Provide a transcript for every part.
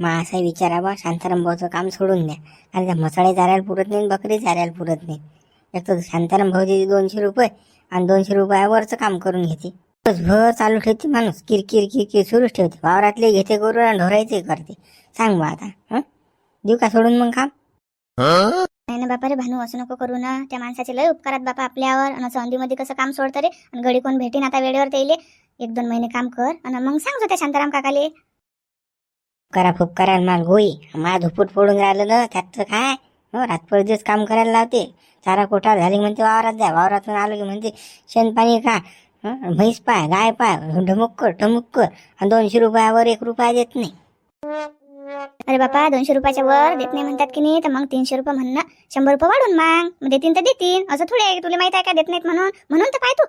नाही मा असा शांताराम भाऊचं काम सोडून द्या. आणि त्या मसाळे चारायला पुरत नाही बकरी चारायला पुरत नाही एक तर शांताराम भाऊ दोनशे रुपये आणि दोनशे रुपयावरचं काम करून घेते. दिवसभर चालू ठेवते माणूस किरकिर किरकिर सुरूच ठेवते. वावरातले घेते करून आणि ढोरायचे करते. सांग बा आता हं? देऊ का सोडून मग काम? नाही ना बापा रे भानू असं नको करू ना. त्या माणसाचे लय उपकारात बापा आपल्यावर. आणि असं कसं काम सोडतं रे? आणि घडी कोण भेटेन आता वेळेवर त्याले एक दोन महिने काम कर. आणि मग सांगतो त्या शांताराम काकाले. करा फुक करा माल गोई मा धुपूट पडून राहिलं ना त्याचं काय? हो रातभर दिवस काम करायला लावते. चारा कोठार झाली म्हणते वावरात जा वावरातून आलो की म्हणते शेण पाणी का? म्हैस पाय गाय पाय. ढमुक कर ठमुक कर. आणि दोनशे रुपयावर एक रुपया देत नाही. अरे बापा दोनशे रुपयाच्या वर देत नाही म्हणतात की नाही तर मग तीनशे रुपये म्हणणं शंभर रुपये वाढून माग. देतीन तर देतीन. असं थोडे आहे तुला माहीत आहे का देत नाहीत म्हणून. म्हणून तर पाय तू.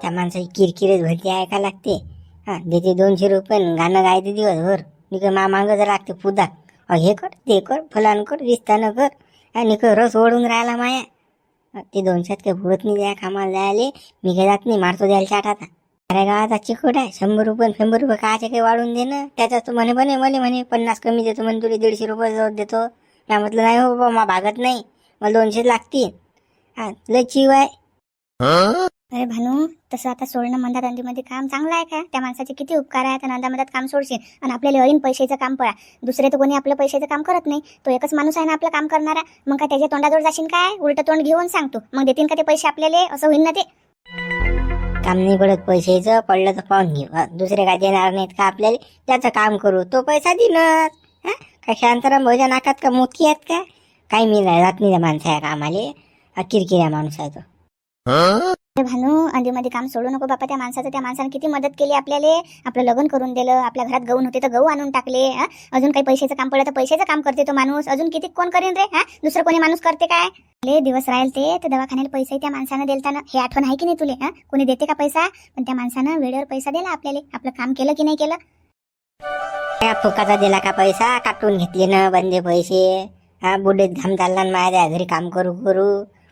त्या माणसाची किरकिरच भरती ऐका लागते. हा देते दोनशे रुपये गाणं गायते दिवसभर. निक मा मागं जर लागते पुदा. अ हे कर ते कर फलान कर विस्तानं कर. आणि कर रस ओढून राहिला माया. ते दोनशेत काही पुरत नाही द्या कामाला जायले. मी काही जात नाही मारतो द्यायला चाट आता अरे गावाचा चिकट आहे. शंभर रुपये शंभर रुपये काचे काही वाढून दे ना. त्याच्यात तो म्हणे म्हणे म्हणे म्हणे पन्नास कमी देतो म्हणे तुला दीडशे रुपये जवळ देतो. मी म्हटलं नाही हो बाबा मा भागत नाही. मला दोनशे लागतील. हा लय चिव आहे. अरे भानू तसं आता सोडणं मंदात अंडीमध्ये काम चांगलं आहे का? त्या माणसाचे किती उपकार आहेत आणि अंदामधात काम सोडशील आणि आपल्याला ऐन पैशाचं काम पळा. दुसरे तर कोणी आपलं पैशाचं काम करत नाही. तो एकच माणूस आहे ना आपलं काम करणारा. मग काय त्याच्या तोंडाजवळ जाशील काय? उलट तोंड घेऊन सांगतो मग देतील का ते पैसे आपल्याला? असं होईल ना ते. काम नाही पडत पैशाचं. पडलं तर पाहून घेऊ हा, दुसरे काय देणार नाहीत का आपल्याला? त्याचं काम करू. तो पैसा देणार. हा? शांताराम भोजन नाकात का? मोती आहेत का? काही मी नाही जात नाही माणसा कामाले. हा किरकिऱ्या माणूस आहे तो. भानू अंडीमध्ये काम सोडू नको बापा त्या माणसाचं त्या माणसानं किती मदत केली आपल्याला. आपलं लग्न करून दिलं आपल्या घरात गहू होते तर गहू आणून टाकले अजून काही पैशाचं काम पडलं तर पैशाचं काम करते तो माणूस. अजून किती कोण करेन रे हा? दुसरं कोणी माणूस करते काय? ले दिवस राहील ते तर दवाखान्याला पैसे त्या माणसानं दिलताना हे आठवण आहे की नाही तुले हा? कोणी देते का पैसा? पण त्या माणसानं वेळेवर पैसा दिला आपल्याला. आपलं काम केलं की नाही केलं? त्या फुकाचा दिला का पैसा? काटून घेतले ना बंदे पैसे. हा बुड्डे घाम चालला माझ्या घरी काम करू करू.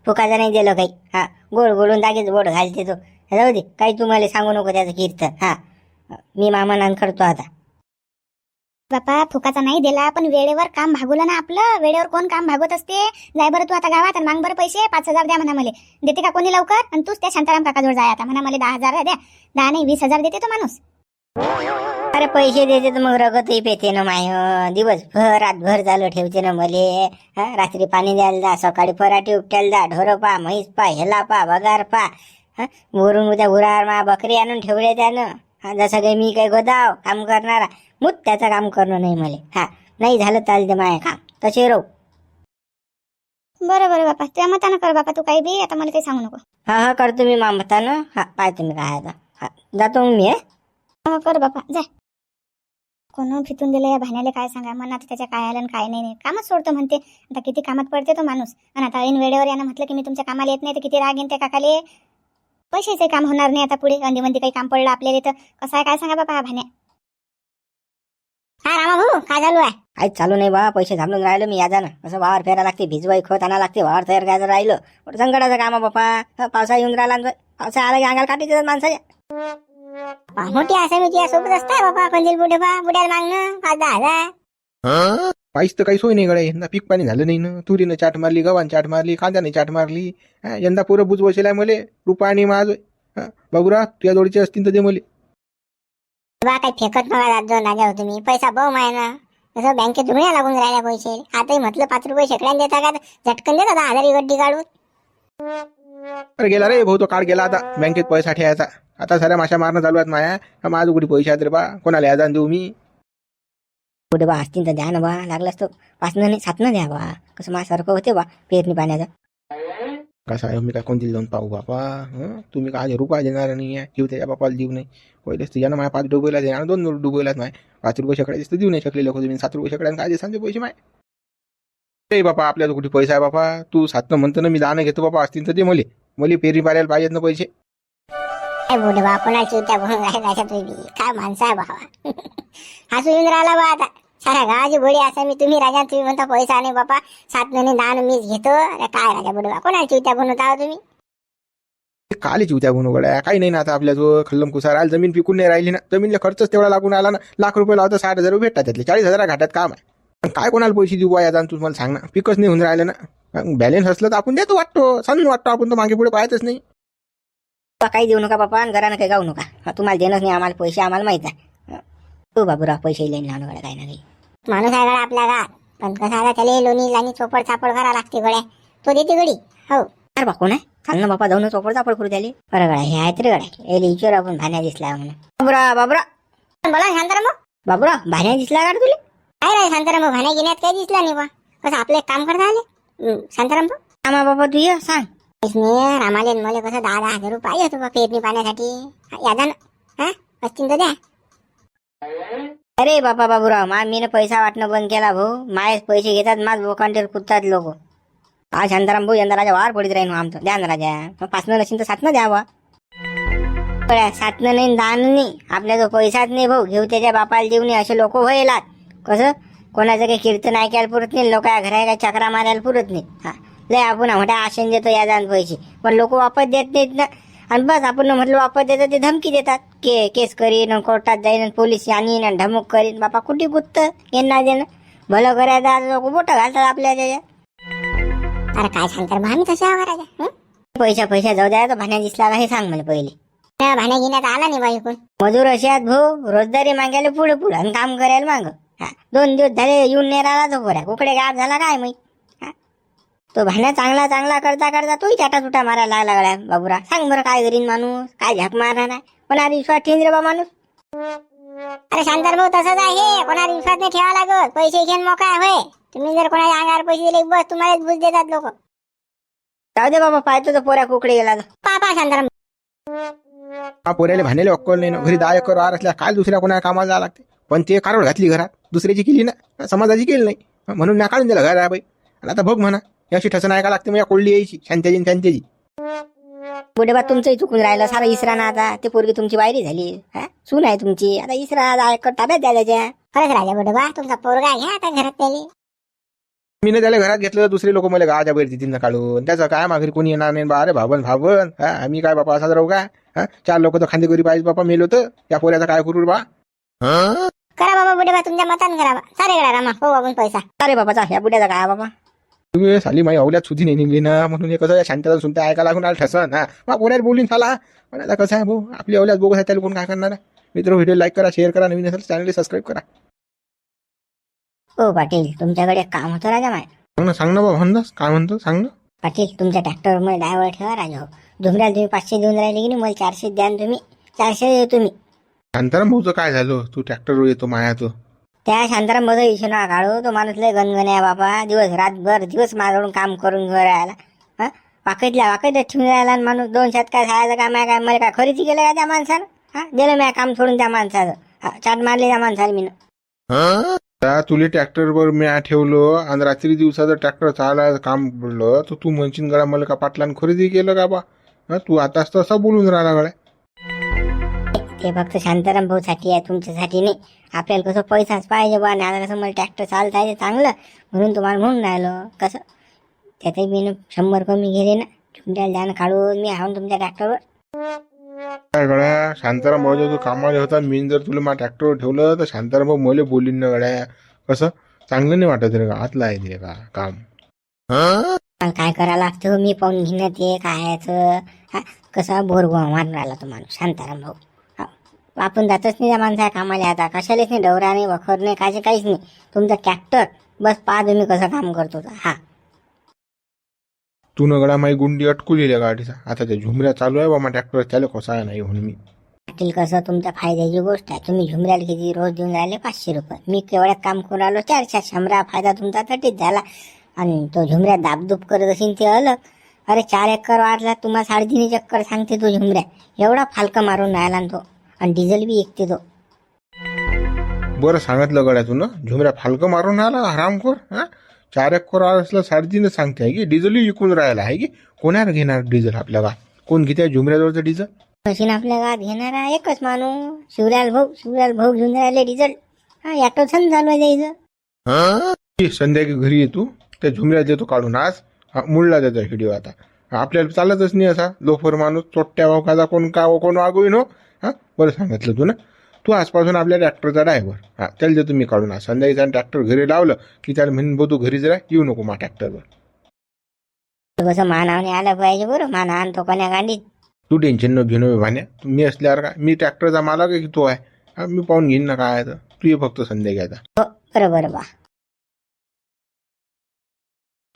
फुकाचा नाही दिलं काही. हा गोड गोडून जागेच गोड घालते तो. जाऊ दे काही तुम्हाला सांगू नको त्याचं कीर्तन. हा. मी मामानान करतो आता. बापा फुकाचा नाही दिला पण वेळेवर काम भागवलं ना आपलं. वेळेवर कोण काम भागवत असते? जाय बरं तू आता गावात आणि मांग बरं पैसे पाच हजार द्या म्हणा मला देते का कोणी लवकर? आणि तूच त्या शांताराम काकाजवळ जाय आता. म्हणा मला दहा हजार द्या. दहा नाही वीस हजार देते तो माणूस. अरे पैसे देते तर मग रगतही पेते ना माय दिवसभर रातभर चालू ठेवते ना मले हा रात्री पाणी द्यायला जा सकाळी पराठे उपटायला जा ढोरं पा म्हैस पा हेला पा बगार पा हा वरून उद्या उरार मा बकरी आणून ठेवले त्यानं. हा जसं काही मी काही गोदाव काम करणारा मुत त्याचं काम करणं नाही मले. हा नाही झालं चालते माय काम. तसे राहू. बरं बरं बापा. त्या मतानं कर बापा तू काही बी आता मला काही सांगू नको. हा हा करतो मी मामतानं हा पाय तुम्ही काय आता. हा जातो मग मी हे? कर बापा जाय कोण फितून दिलं या भाण्याला काय सांगा? मनात त्याच्या काय आलं काय नाही नाही. कामच सोडतो म्हणते. आता किती कामात पडते तो माणूस. आणि आता ऐन वेळेवर यानं म्हटलं की मी तुमच्या कामाला येत नाही तर किती राग येईन त्या काकाले. पैशाचे काम होणार नाही आता पुढे. अंदीमध्ये काही काम पडलं आपल्याला तर. कसं आहे? काय सांगा बापा हा भाण्या? हा रामा भाऊ काय चालू आहे? काहीच चालू नाही बा. पैसे थांबून राहिलो मी यादा ना असं वावर फेरा लागते भिजवाई खत आणा लागते वावर तयार करायचं राहिलं. पण संकटाचं काम आहे बापा. पावसा येऊन राहिला पावसा आला की अंगाला काठी देतात माणसाच्या. मोठी असं मी तुझ्या सोबत असताय बाबा कंदील बुडे बा बुड्याला मागणं पाच दहा हजार. पाईस तर काही सोय नाही गड्या यंदा पीक पाणी झालं नाही ना. तुरीनं चाट मारली गव्हानं चाट मारली कांद्याने चाट मारली. हा, यंदा पुरं बुज बसेल आहे मले रुपा आणि माझ. बाबूरा तुझ्या जोडीचे असतील तर दे मले. बा काही फेकत नका जात जाऊन राजा हो तुम्ही. पैसा बहु आहे ना. तसं बँकेत रुपया लागून राहिल्या पैसे. आताही म्हटलं पाच रुपये शेकड्याने देता का? झटकन देता दहा हजार गड्डी काढून. अरे गेला रे भाऊ तो काळ गेला आता. बँकेत पैसा ठेवायचा. आता साऱ्या माशा मारणं चालू आहेत माया. माझं कुठे पैसे आहेत रे बा? कोणाला याजान देऊ मी? कुठे बा असतील तर द्या ना बा लागलाच तर पाचनं नाही सातनं द्या बा. कसं माझ्यासारखं होते बा पेरणी पाण्याचं. कसं आहे? मी काय कोणती जाऊन पाहू बापा? हं? तुम्ही काय रुपया देणार नाही आहे? जीव त्याच्या बापाला देऊ नाही. पहिलेच तुझ्या माझ्या पाच डुबोला देणार दोन डुबोलाच माय. पाच रुपये शेकड्या दिसतं देऊ नाही शकले लोक तुम्ही. सात रुपये शेकड्यानं काय देसान ते पैसे माय? रे बापा आपल्याला कुठे पैसा आहे बापा? तू सातनं म्हणतो ना मी दाणं घेतो बापा असतील तर दे मले. मले पेरणी पारायला पाहिजेत ना पैसे? काय बुडे बा कोणाची त्या म्हणून राहिला तुम्ही काय माणसं आहे बाबा हसू येऊन राहिला बा आता. साऱ्या गावाची बोडी असं मी तुम्ही राजा तुम्ही म्हणता पैसा नाही बापा. सात महिने दान मीच घेतो. अरे काय राजा बुडे बा कोणाची त्या बनवता हो तुम्ही? काली चिवत्या गुण गड्या काही नाही ना आता आपल्या जो खल्लम कुसार राहिला जमीन पिकून नाही राहिली ना. जमीनला खर्चच तेवढा लागून आला ना. लाख रुपये लावता साठ हजार रुपये भेटतात त्यातले. चाळीस हजार घाटात काम आहे. पण काय कोणाला पैसे देऊ या तू मला सांग ना. पिकच नाही होऊन राहिलं ना. बॅलेन्स असलं तर आपण देतो वाटतो. सांगून वाटतो. आपण तर मागे पुढे पाहतच नाही. बाबा काही देऊ नका बापा आणि घरानं काही गाऊ नका. हा, तुम्हाला देणंच नाही. आम्हाला पैसे आम्हाला माहीत आहे. हो. बाबूराव पैसे लाईन लावणं गड्या काही ना काही. माणूस आहे गड्या आपला गात पण कसा आता त्याला लोणी लाणी चोपड चापड करा लागते गड्या. तो देते गडी हो. अरे बा कोण आहे चाल ना बापा जाऊन चोपड चापड करू त्याले. बरं गड्या हे आहेत रे गड्या. याला विचार आपण भाण्या दिसला म्हणून. बाबुरा बाबुरा बोला शांताराम भाऊ. बाबुरा भाण्या दिसला का रे तुला? काय रे शांताराम भाऊ भाण्या घेण्यात काही दिसला नाही बा. कसं आपलं एक काम करता आले? हं, शांताराम भाऊ बाबा तू ये सांग रामाले मला कसं दहा दहा हजार रुपये पाहिजे बा पेरणी पाण्यासाठी यादा ना हा असतील तर द्या अरे बापा बाबूराव मा मीनं पैसा वाटणं बंद केला भाऊ मायच पैसे घेतात माझ बोकांटेर कुदतात लोक हा शांताराम भाऊ यंदा राजा वार पडीत राहीन आमचं द्या ना राजा मग पाचनं नसेल तर सातनं द्या बा सातनं नाही दान नाही आपल्या जो पैसाच नाही भाऊ घेऊ त्याच्या बापाला देऊ नये असे लोक व्हायलात कसं कोणाचं काही कीर्तन ऐकायला पुरत नाही लोक घरा काय चक्रा मारायला पुरत नाही. हा. लय आपण मोठ्या आशेन देतो या जाण पैसे. पण लोक वापस देत नाहीत ना. आणि बस आपण म्हटलं वापस देतात ते धमकी देतात. के केस करीन कोर्टात जाईन पोलीस आणीन आणि धमक करीन. बापा कुठे गुत्त? यांना देणं? भलं करायचं लोक बोटं घालतात आपल्या त्याच्यात अरे काय शांताराम भाऊ आम्ही तसे आवा राजा हं? पैसा पैसा जाऊ द्या भाण्या दिसला हे सांग मला पहिले. त्या भाण्या घेण्यात आला नाही बाई कोण मजूर असे आहेत भाऊ रोजदारी मागायला पुढे पुढे आणि काम करायला माग. हा दोन दिवस झाले येऊन नाही राहिला तो पोऱ्या कुकडे गाठ झाला काय हा? तो भाण्या चांगला चांगला करता करता तोही चाटा चुटा मारायला लागला गड्या बाबूरा सांग बरं काय करीन माणूस काय झक मारणार आहे? पण अरे विश्वास ठेवीन रे बा माणूस? अरे शांताराम भाऊ तसंच आहे. कोणा विश्वास नाही ठेवा लागत. पैसे घेऊन मोकळा होय. तुम्ही जर कोणाच्या अंगावर पैसे दिले बस तुम्हालाच बुज देतात लोक. जाऊ दे बाबा पाहतो तो पोऱ्या कुकडे गेला तर. पा पा शांताराम हा पोऱ्याला भाण्याला अक्कल नाही ना? घरी दहा एकर वार असल्या काय दुसऱ्या कोणाला कामाला जावं लागते? पण ते कारोड घातली घरात. दुसऱ्याची केली ना. समाजाची केली नाही. म्हणून मी काढून दिलं घर आहे बाई. आणि आता बघ म्हणा ही अशी ठसण ऐका लागते माझ्या कोल्डी यायची शांत्याची आणि शांत्याची. बुढे बा तुमचंही चुकून राहिलं सारं इसरा ना आता. ते पोरगी तुमची वायरी झाली. हा? सून आहे तुमची. आता इसरा आता ताब्यात द्या. त्याच्या खरंच राजा बडोबा तुमचा पोरगा घ्या आता घरात त्याले. मी त्याला घरात घेतलं तर दुसरे लोक मला गावाच्या बाहेर तिथं काढून. त्याचं काय माघारी कोणी येणार नाही. बा अरे भावन भावन. हा आम्ही काय बापा असाच राहू का? हा? चार लोक तर खांदेकरी पाहिजे बापा मेलो तर या पोऱ्याचा काय करू रे बा? करा बाबा बुडेबा तुमच्या मतान करा सारे करा रामा. हो आपण पैसा. अरे बाबा ह्या बुड्याचा काय बाबा. तुम्ही साली माझी अवल्यात सुधी नाही निघली ना म्हणून हे कसं शांतता सुनता ऐका लागून आलं ठसन हा मग पोऱ्याला बोलून चाला पण आता कसं आहे भाऊ आपली अवल्यात बोगस आहे त्याला कोण काय करणार? मित्र व्हिडिओ लाईक करा शेअर करा नवीन असेल चॅनल सबस्क्राईब करा. हो पाटील तुमच्याकडे एक काम होतं राजा माय. सांग ना सांग ना बाबा म्हणस काय म्हणतो सांग ना. पाटील तुमच्या ट्रॅक्टरवर मला ड्रायव्हर ठेवा राजा हो. झुमऱ्याला तुम्ही पाचशे देऊन राहिले की नाही मला चारशे द्या ना तुम्ही. चारशे देऊ तुम्ही शांताराम भाऊचं काय झालं? तू ट्रॅक्टरवर येतो माया तो त्या शांताराम बघा इशू ना काढू. तो माणूस लय गणगण आहे बाबा. दिवस रातभर दिवस माझ्याकडून काम करून घेऊन राहिला हा? वाकईतल्या वाकईत ठेवून राहिला आणि माणूस दोन शेत काय खायचं काम आहे काय मला काय खरेदी केलं का त्या माणसानं? हा? दिलं मी काम सोडून त्या माणसाचं. हा? चाट मारली त्या माणसाला मी त्या तुले ट्रॅक्टरवर मी ठेवलो आणि रात्री दिवसाचं ट्रॅक्टर चालायचं काम पडलं तर तू म्हणशील गड्या मला का पाटलानं खरेदी केलं का बा? हं, तू आताच तसा बोलून राहिला गड्या ते फक्त शांताराम भाऊसाठी आहे तुमच्यासाठी नाही. आपल्याला कसं पैसाच पाहिजे बा आता कसं मला ट्रॅक्टर चालता आहे चांगलं. म्हणून तुम्हाला म्हणून राहिलो. कसं? त्यातही मी शंभर कमी गेले ना. तुमच्या ध्यान काढून मी आहे तुमच्या ट्रॅक्टरवर काय गड्या? शांताराम भाऊ तू कामाला होता मी जर तुला माझ्या ट्रॅक्टरवर ठेवलं तर शांताराम भाऊ मला बोलीन ना गड्या. कसं? चांगलं नाही वाटत रे का? आतला आहे ते का? काम. काय करायला लागतं? मी पाहून घेण्यात ये काय कसा? बोर गोवा मारून राहिला तो माणूस शांताराम भाऊ. आपण जातच नाही त्या माणसा कामाला आता. कशालाच नाही डवरा नाही वखर नाही काय काहीच नाही. तुमचा ट्रॅक्टर बस पहा तुम्ही कसं काम करतो. हा. तू न गड्या माझी गुंडी अटकू लिहिल्या गाडीचा. आता त्या झुमऱ्या चालू आहे बा ट्रॅक्टर त्याला कसा नाही म्हणून मी. पाटील कसं तुमच्या फायद्याची गोष्ट आहे. तुम्ही झुमऱ्याला किती रोज देऊन राहिले? पाचशे रुपये. मी केवढ्यात काम करून राहिलो चारशे शंभरा फायदा तुमचा तटीच झाला. आणि तो झुमऱ्या दाबदूब करत असेल ते अलग. अरे चार एकर वाढला तुम्हाला साडेतीन चक्कर सांगते तो झुमऱ्या. एवढा फालका मारून राहिला तो. आणि डिझेल बी ऐकते तो बरं सांगितलं गड्या तू ना झुमऱ्या फालकं मारून आला हरामखोर हा? चार एक कोर असलं साडेतीनच सांगते आहे की? डिझेलही विकून राहिला आहे की? कोणाला घेणार डिझेल आपल्या का कोण घेते झुमऱ्याजवळचं डिझेल? मशीन आपल्या गावात घेणारा एकच माणूस. शिवराल भाऊ शिवराल भाऊ घेऊन राहिले डिझेल. हा चालू आहे द्यायचं ये संध्याकाळी घरी ये तू. त्या झुमऱ्या देतो काढून आज. हा, मुळला त्याचा व्हिडिओ आता. आपल्याला चालतच नाही असा. लोफर माणूस चोट्ट्या वावकाचा कोण का कोण वागू नो हा? बरं सांगितलं तू ना तू आजपासून आपल्या ट्रॅक्टरचा ड्रायव्हर. हा त्याला देतो मी काढून आज. संध्याकाळी जाऊन ट्रॅक्टर घरी लावलं की त्याला म्हणून बघ तू घरी जरा येऊ नको मा ट्रॅक्टरवर. तो कसं मानावने आलं पाहिजे बरं. माना आणतो कोण्या गांडीत तू टेन्शन न घेऊन बे भाण्या. मी असल्यावर काय? मी ट्रॅक्टरचा मालक आहे की तो आहे? हा मी पाहून घेईन ना काय आहे तर. तू ये फक्त संध्याकाळी आता. हो बरं बरं बा.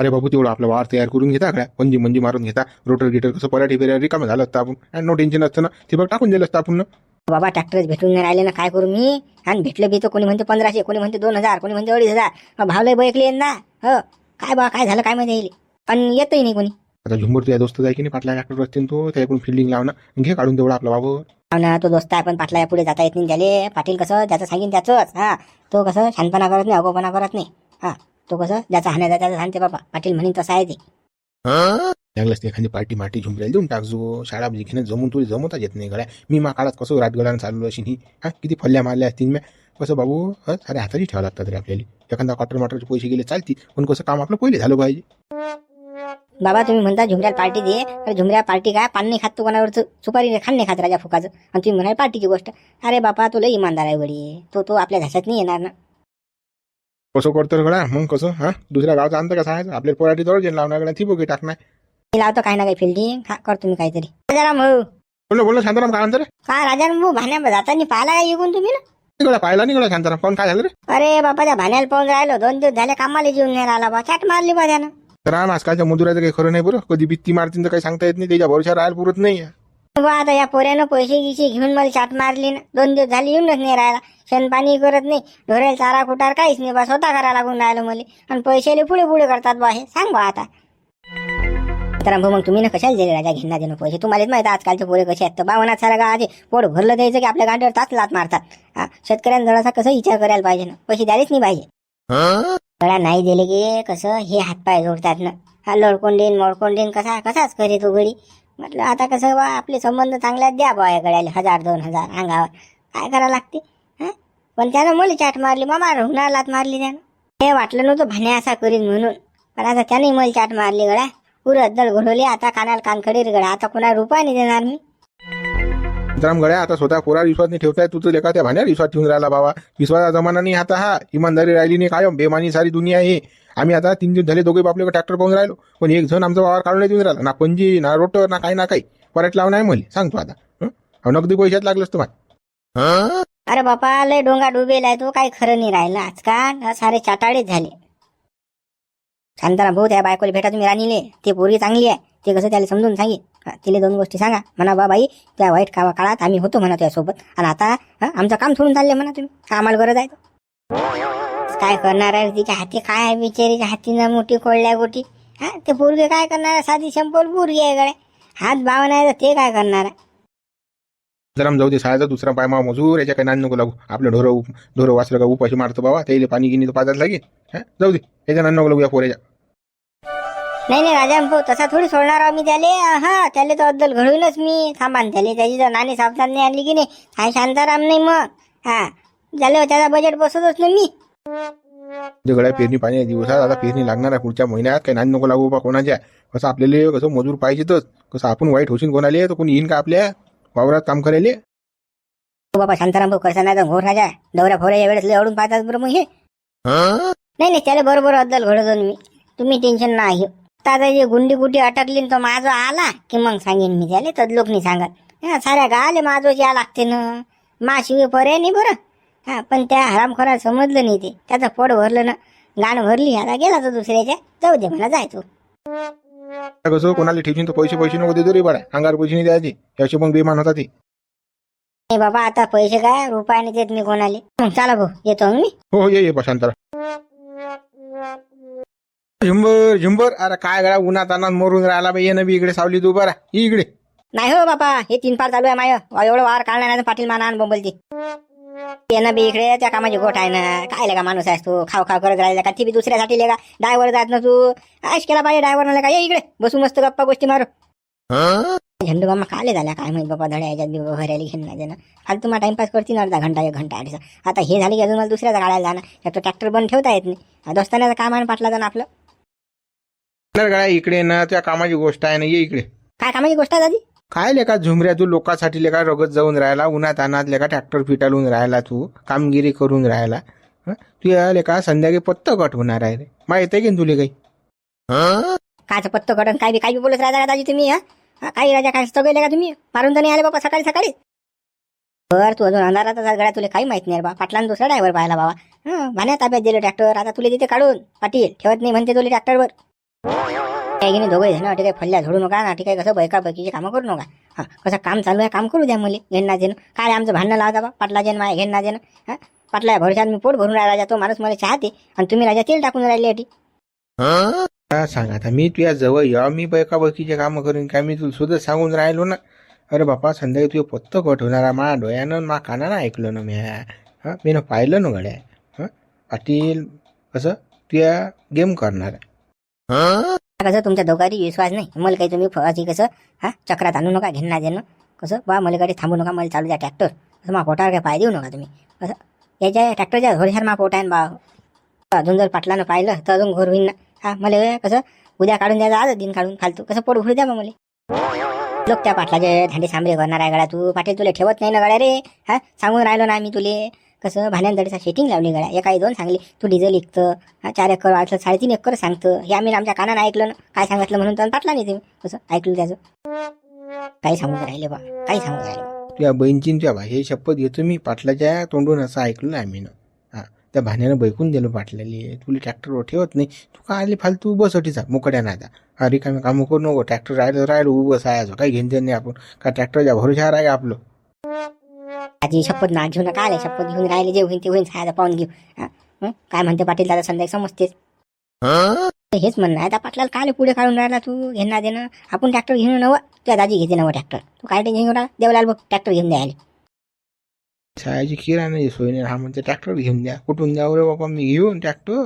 अरे बाबू तेवढं आपलं वार तयार करून घेता काय पंजी मंजी मारून घेता. रोटर गिटर कसं पराठी बिराठी रिकामं झालं असतं आपण. आणि नो टेन्शन असतं ना. ते बघ टाकून दिलं असतं आपण. बाबा ट्रॅक्टर भेटून नाही राहिले ना. काय करू मी? आणि भेटलं बी तर कोणी म्हणते पंधराशे कोणी म्हणते दोन हजार कोणी म्हणते अडीच हजार. भावलंय बैकले ना. हो. काय बा काय झालं काय माहिती येईल पण येतही नाही कोणी. आता झुंबर तुझ्या दोस्त जाय की नाही? पाटला ट्रॅक्टर असतील तो. त्याकडून फिल्डिंग लावणं घे काढून तेवढं आपला बाबू. हो ना तो दोस्त आहे पण पाटला पुढे जाता येत नाही. त्याले पाटील कसं ज्याचं सांगेन त्याचंच. हा. तो कसं शांतपणा करत नाही अगोपणा करत नाही. हा. तो कसं? ज्याचा हाण्याचा त्याचं सांगते बाबा. पाटील म्हणेन तसं आहे ते. लागलंच ते एखादी पार्टी माटी झुंबऱ्याला देऊन टाकजो शाळा घेणं जमून तुला जमवता येत नाही गड्या मी मा काळात कसं रातगडानं चाललो अशी ही? हा किती फल्ल्या मारल्या असतील मी कसं बाबू? सारे हाताची ठेवावं लागतात रे आपल्याला. एखादा क्वार्टर माटरचे पैसे गेले चालतील. पण कसं काम आपलं पहिले झालं पाहिजे. बाबा तुम्ही म्हणता झुमऱ्याला पार्टी दे. तर झुमऱ्या पार्टी काय? पान नाही खात तू कोणावर सुपारी खाण नाही खात राजा फुकाचं. आणि तुम्ही म्हणाल पार्टीची गोष्ट. अरे बापा तुला इमानदार आहे वडी तो तो आपल्या घशात नाही येणार ना. कसं करतो गड्या? मग कसं? हा? दुसऱ्या गावचा अंत कसं आहे आपल्या पोराटी जवळ जे लावणार गड्या ती बघे टाकणार. मी लावतो काही ना काही फिल्डिंग हा कर तुम्ही काहीतरी. राजाराम भाऊ. बोललो बोललो शांताराम काय म्हणतो रे? काय राजाराम भाऊ? भाण्या जाताना पाहिला काय येऊन तुम्ही ना? निघाला पाहिला निघाला शांताराम. पण काय झालं रे? अरे बापा त्या भाण्याला पाहून राहिलो. दोन दिवस झाले कामाला जेवून नाही राहिला बा. चॅट मारली बा त्यानं. तर आम आजकालच्या मजुराचं काही खरं नाही बरं. कधी बित्ती मारतील तर काही सांगता येत नाही. त्याच्या भरोशा राहायला पुरत नाही. बा आता या पोऱ्यानं पैसे गिसे घेऊन मला चाट मारली ना. दोन दिवस झाले येऊनच नाही राहिला. शेणपाणी करत नाही. ढोरेल चारा कुटार काहीच नाही बा स्वतः करा लागून राहिलं मला. आणि पैशाले पुढे पुढे करतात बा हे. सांग बा आता. तर भाऊ मग तुम्ही ना कशाला दिले राजा घेणार देणं पैसे? तुम्हालाच माहिती आहे आजकालचे पोरे कसे आहेत. तर बावनात सारा गावाचे पोट भरलं द्यायचं की आपल्या गांडीवर ताच लात मारतात. हा? शेतकऱ्यांना जरासा कसं विचार करायला पाहिजे ना? पैसे द्यायलाच नाही पाहिजे. गळा नाही दिले की कसं हे हातपाय जोडतात ना? हा लडकोन देईन देईन कसा कसाच करे तो गडी म्हटलं आता कसं बा आपले संबंध चांगल्यात द्या बा या गड्याला हजार दोन हजार अंगावर. काय करावं लागते? हा? पण त्यानं मला चाट मारली मामा रुग्णाला लात मारली त्यानं. हे वाटलं नव्हतं भाण्या असा करीन म्हणून. पण आता त्याने मला चाट मारली गड्या. पुरं अद्दल घडवली आता कानाला कान खडीर गड्या. आता कोणा रुपया नाही देणार मी. शांताराम गड्या आता स्वतः कोरा विश्वास नाही ठेवताय तू तर लेका त्या भाण्यावर विश्वास ठेवून राहिला बाबा. विश्वासा जमाना नाही आता हा. इमानदारी राहिली नाही कायम बेमानी सारी दुनिया आहे. आम्ही आता तीन दिवस झाले दोघे बापले ट्रॅक्टर पाहून राहिलो. पण एक जण आमचा वावर काढून देऊन राहिला. ना पंजी ना रोटर ना काही ना काही. परत लावून आहे मला सांगतो आता. हं? नगदी पैशात लागलं तुम्हाला. अरे बापा लय डोंगा डुबेलाय तो. काही खरं नाही राहिला आजकाल. सारे चाटाळेच झाले. शांताराम भाऊ त्या बायकोला भेटा तुम्ही राणीले. ते पोरगी चांगली आहे. ते कसं त्याला समजून सांगे तिला दोन गोष्टी सांगा. म्हणा बा बाई त्या वाईट कावा काळात आम्ही होतो म्हणा त्यासोबत. आणि आता आमचं काम सोडून चालले म्हणा तुम्ही. आम्हाला गरज आहे काय करणार आहे? तिच्या हाती काय आहे बिचारीच्या हातीनं मोठी कोळल्या गोटी. हा ते पोरगे काय करणार आहे? साधी संपल पोरगी आहे गड्या. हात बावा नाही तर ते काय करणार आहे? जरा जाऊ दे सायाचा दुसरा पायमा मजूर याच्या काही नान नको लागू. आपलं ढोरं ढोरं वाचलं का उपाशी मारतो बाबा? त्याला पाणी गिनी तर पाजायला लागेल. हं? जाऊ दे. याच्या नान नको लागू या पोऱ्याच्या. नाही नाही राजा भाऊ तसा थोडी सोडणार आहो मी त्याले. हा त्याले तर अद्दल घडवूनच मी थांबा त्याले. त्याची जर नाणी सावधानी आणली की नाही. हा शांताराम नाही मग. हा झाले त्याचा बजेट बसवतोच ना मी. गड्या पेरणी पाणी दिवसात आता पेरणी लागणार आहे पुढच्या महिन्यात काही नान नको लागू बा कोणाच्या. कसं आपल्याला कसं मजूर पाहिजेतच. कसं आपण वाईट होशील कोणाले तर कोणी येईन का आपल्या? वावरात काम करायला? बाबा शांताराम भाऊ करसा नाही तर घोर राजा. दौऱ्या फोऱ्या वेळेस लय अडून पाहतात बरं मग हे. नाही नाही त्याला बरोबर अद्दल घडवतो मी. तुम्ही टेन्शन नाही आता जे गुंडी गुंडी अटकली तो माझं आला की मग सांगेन मी त्याले तर लोक नाही सांगत साऱ्या गाले माझं या लागते ना. मा शिवे पर्याय नाही बरं. हा पण त्या हरामखोरा समजलं नाही ते. त्याचं पोट भरलं ना गाणं भरली आता गेला तो दुसऱ्याच्या. जाऊ दे म्हणा जायचो आता कसं कोणाला ठेवशील तर पैसे पैसे नको देतो रे बडा अंगार पैसे नाही द्यायचे. याशी मग बेमान होता ते. नाही बाबा आता पैसे काय? रुपयाने देत मी कोणाले. मग चला भाऊ येतो मग मी. हो हो, ये ये शांतारा झुंबर झुंबर. अरे काय गळा उन्हात अनात मरून राहिला बाई. ये ना बी इकडे सावली तू बरा इकडे. नाही हो बापा हे तीन पार चालू आहे माय. एवढं वार काढणार नाही तर पाटील माना आणि बोंबलती. येणं बी इकडे त्या कामाची गोठ आहे ना. काय लेगा माणूस आहेस तू? खाव खाव करत राहिला का? ती बी दुसऱ्यासाठी लेगा ड्रायव्हर जात ना तू. आश केला पाहिजे ड्रायव्हर का ये इकडे बसू मस्त गप्पा गोष्टी मारू. झेंडू मामा काले झाल्या. काय माहिती बाबा धड्या याच्यात बी भरायला घेऊन नाही देणं. खाली तुम्हाला टाइमपास करतील ना अर्धा घंटा एक घंटा अडीच आता हे झाले की अजून मला दुसऱ्याचा गाड्याला जाणं. एक तो ट्रॅक्टर बंद ठेवता येत नाही. दोस्तानाचं काम आहे ना पाटला जाणं आपलं. गड्या इकडे ना. त्या कामाची गोष्ट आहे ना ये इकडे. काय कामाची गोष्ट आहे दादी? काय लेका झुमऱ्या तू लोकांसाठी लेका रगत जाऊन राहिला उन्हात अनात लेका ट्रॅक्टर फिटालून राहिला तू कामगिरी करून राहिला तू या लेका संध्याकाळी पत्त कट होणार आहे रे. माहीत आहे की तुले काही? कायचं पत्त कटन काय बी काय बी बोलत राहता दाजी तुम्ही हा? काही राजा काय सगळे का तुम्ही? मारून तर नाही आले बाबा सकाळी सकाळी. बर तू अजून अंधारात गड्या तुला काही माहीत नाही बा. पाटलानं दुसरा ड्रायव्हर पाहिला बाबा. हा भाण्या ताब्यात दिलं ट्रॅक्टर आता तुला तिथे काढून पाटील. ठेवत नाही म्हणते तुला ट्रॅक्टरवर काय की नाही दोघे जण ठीक आहे फल्ल्या झोडू नका ना ठीक आहे कसं बैका बैकीचे कामं करू नका. हा कसं काम चालू आहे काम करू द्या मुली घेणं देणं. काय आमचं भांडणं लावता बा पाटला जेन माय घेणं देणं. हा पाटला भरोशात मी पोट भरून राहिला तो माणूस मला चाहते आणि तुम्ही राजा तेल टाकून राहिले अटी हा सांग आता मी तुझ्या जवळ या मी बैका बैकीचे कामं करून काय? मी तुला सुद्धा सांगून राहिलो ना. अरे बापा संध्याकाळी तुझ्या पत्त कट होणार मा डोळ्यानं मा कानानं ऐकलं ना मी. हा मी ना पाहिलं ना गड्या. हा पाटील कसं? तुझ्या गेम करणार कसं तुमच्या दोघांची विश्वास नाही? मला काही तुम्ही फळाची कसं हा चक्रात आणू नका घेणार देणं कसं? बा मला गाडी थांबू नका मला चालू द्या ट्रॅक्टर असं मा पोटावर काय पाय देऊ नका तुम्ही. कसं? याच्या ट्रॅक्टरच्या भरोशावर मा पोट आहे ना बा अजून जर पाटलानं पाहिलं तर अजून घोर होईन ना. हा मला कसं उद्या काढून द्यायचं आज दिन काढून फालतू. कसं पोट भरू द्या मग मला. लोक त्या पाटलाचे धांडे सांबरे करणार आहे गड्या तू पाटील तुला ठेवत नाही ना गड्या रे? हा सांगून राहिलो ना आम्ही तुले. कसं भाण्यांदडीचा सेटिंग लावली गड्या. एकाही दोन सांगली तू डिझेल विकतं हा चार एकर वाटलं साडेतीन एकर सांगतं. हे आम्ही आमच्या कानानं ऐकलं ना. काय सांगितलं म्हणून तर पाटला नाही तुम्ही. कसं? ऐकलं त्याचं. काही सांगून राहिले बा. काही सांगून राहिले बा. तुझ्या बहिणची तुझ्या भाई हे शपथ घेतो मी पाटलाच्या तोंडून असं ऐकलं ना आम्ही ना. हा त्या भाण्यानं बैकून दिलं पाटल्याली तुला ट्रॅक्टरवर ठेवत नाही. तू का आली फालतू बस अटीचा मुकड्या नादा. हा रिकामी कामं करू नको. ट्रॅक्टर राहिलं राहिलो राहिलं उभं सायाचं काही घेणं नाही आपण. का ट्रॅक्टरच्या भरोशावर आहे का आपलं? आजी शपथ ना घेऊ नका आले शपथ घेऊन राहिले जे होईल ते होईल सायदा पाहून घेऊ. हा? काय म्हणते पाटील दादा संध्याकाळी समजतेच हेच म्हणणं आहे त्या पाटलाला काल पुढे काढून राहिला तू घेणार देणं. आपण ट्रॅक्टर घेऊन नवं तुझ्या दाजी घेते नवं ट्रॅक्टर तू काय घेऊन राहिला? देवलाल बघ ट्रॅक्टर घेऊन द्यायला. छायाची किराणाची सोय नाही हा म्हणते ट्रॅक्टर घेऊन द्या. कुठून द्या? रे बाबा मी घेऊन ट्रॅक्टर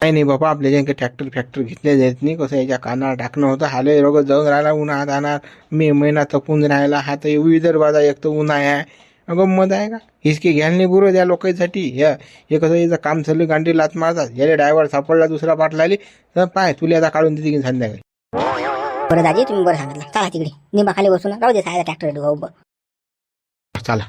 नाही नाही बाबा आपल्या ज्या ट्रॅक्टर फॅक्टर घेतले जात नाही कसं याच्या कानावर टाकणं होतं हाले रोग जाऊन राहिला उन्हात आणा मे महिना तपून राहिला हा तर विदर्भाचा एक तर उन्हा आहे. गंमत आहे का? हिसके घ्यायला नाही गुरु द्या लोकांसाठी. ह्या हे कसं याचं काम चाललं गांडी लात मारतात. याला ड्रायव्हर सापडला दुसरा पाटलाली तर पाय तुला आता काढून देते की संध्याकाळी. बरं दाजी तुम्ही बरं सांगितलं. चला तिकडे. निंबा खाली बसून राहू दे सायदा ट्रॅक्टर उभं. चला.